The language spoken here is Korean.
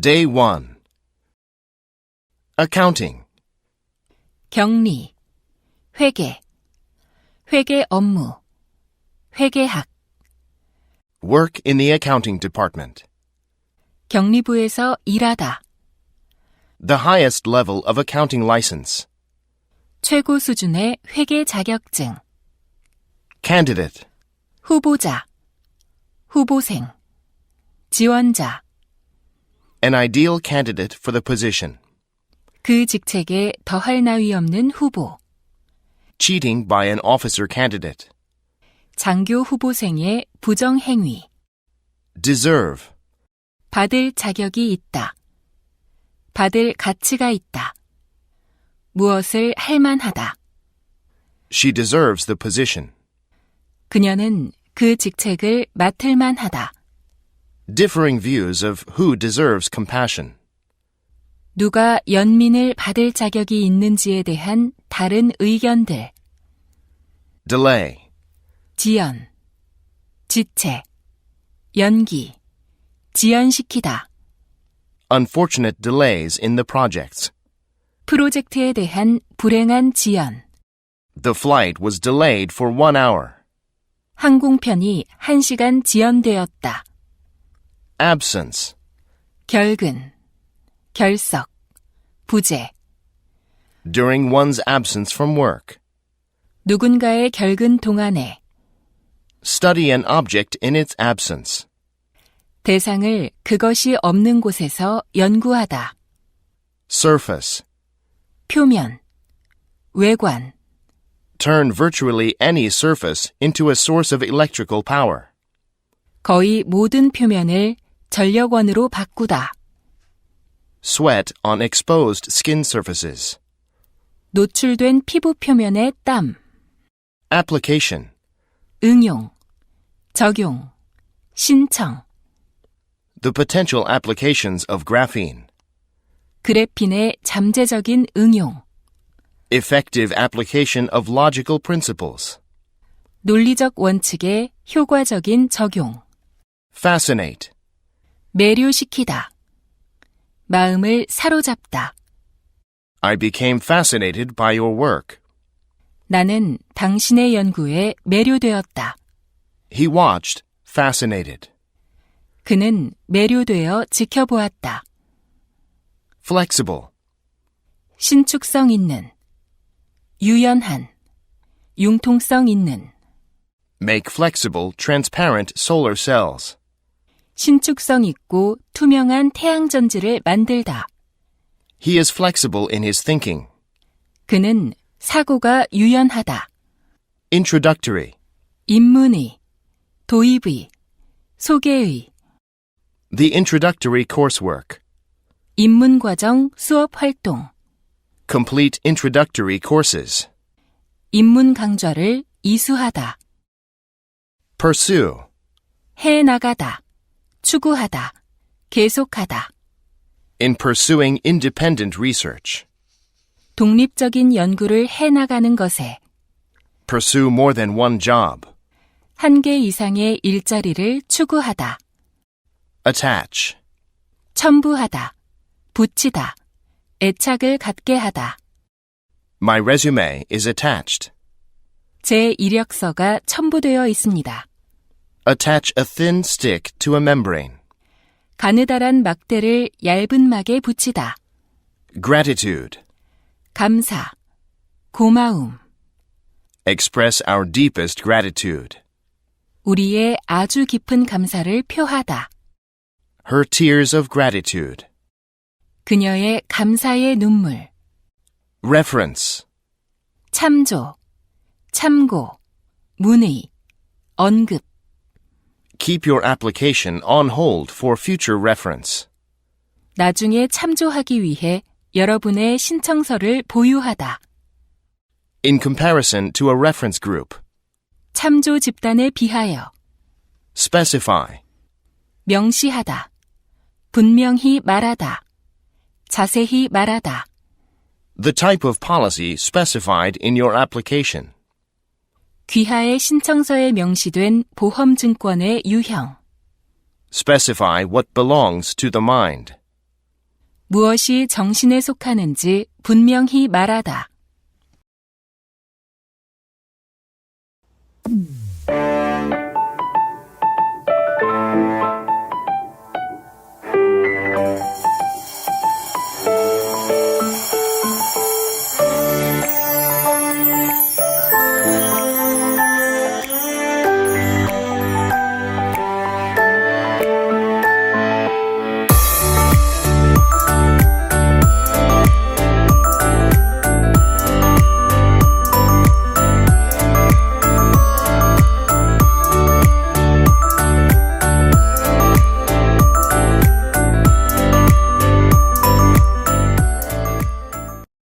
Day 1 Accounting 격리, 회계, 회계 업무, 회계학, Work in the accounting department. 격리부에서 일하다, The highest level of accounting license. 최고 수준의 회계 자격증, Candidate. 후보자, 후보생, 지원자, An ideal candidate for the position. 그 직책에 더할 나위 없는 후보, Cheating by an officer candidate. 장교 후보생의 부정행위, Deserve. 받을 자격이 있다, 받을 가치가 있다, 무엇을 할 만하다. She deserves the position. 그녀는 그 직책을 맡을 만하다. Differing views of who deserves compassion. 누가 연민을 받을 자격이 있는지에 대한 다른 의견들, Delay. 지연, 지체, 연기, 지연시키다, Unfortunate delays in the projects. 프로젝트에 대한 불행한 지연, The flight was delayed for one hour. 항공편이 1시간 지연되었다. Absence. 결근, 결석, 부재, During one's absence from work. 누군가의 결근 동안에 Study an object in its absence. 대상을 그것이 없는 곳에서 연구하다. Surface. 표면, 외관, Turn virtually any surface into a source of electrical power. 거의 모든 표면을 전력원으로 바꾸다. Sweat on exposed skin surfaces. 노출된 피부 표면의 땀, Application. 응용, 적용, 신청, The potential applications of graphene. 그래핀의 잠재적인 응용, Effective application of logical principles. 논리적 원칙의 효과적인 적용, Fascinate. 매료시키다, 마음을 사로잡다. I became fascinated by your work. 나는 당신의 연구에 매료되었다. He watched, fascinated. 그는 매료되어 지켜보았다. Flexible. 신축성 있는, 유연한, 융통성 있는, Make flexible, transparent solar cells. 신축성 있고 투명한 태양전지를 만들다. He is flexible in his thinking. 그는 사고가 유연하다. Introductory. 입문의, 도입의, 소개의, The introductory coursework. 입문과정 수업 활동, Complete introductory courses. 입문 강좌를 이수하다, Pursue. 해 나가다, 추구하다, 계속하다, In pursuing independent research. 독립적인 연구를 해 나가는 것에 Pursue more than one job. 한 개 이상의 일자리를 추구하다, Attach. 첨부하다, 붙이다, 애착을 갖게 하다. My resume is attached. 제 이력서가 첨부되어 있습니다. Attach a thin stick to a membrane. 가느다란 막대를 얇은 막에 붙이다. Gratitude. 감사, 고마움, Express our deepest gratitude. 우리의 아주 깊은 감사를 표하다. Her tears of gratitude. 그녀의 감사의 눈물, Reference. 참조, 참고, 문의, 언급, Keep your application on hold for future reference. 나중에 참조하기 위해 여러분의 신청서를 보유하다. In comparison to a reference group. 참조 집단에 비하여 Specify. 명시하다. 분명히 말하다. 자세히 말하다. The type of policy specified in your application. 귀하의 신청서에 명시된 보험증권의 유형. Specify what belongs to the mind. 무엇이 정신에 속하는지 분명히 말하다.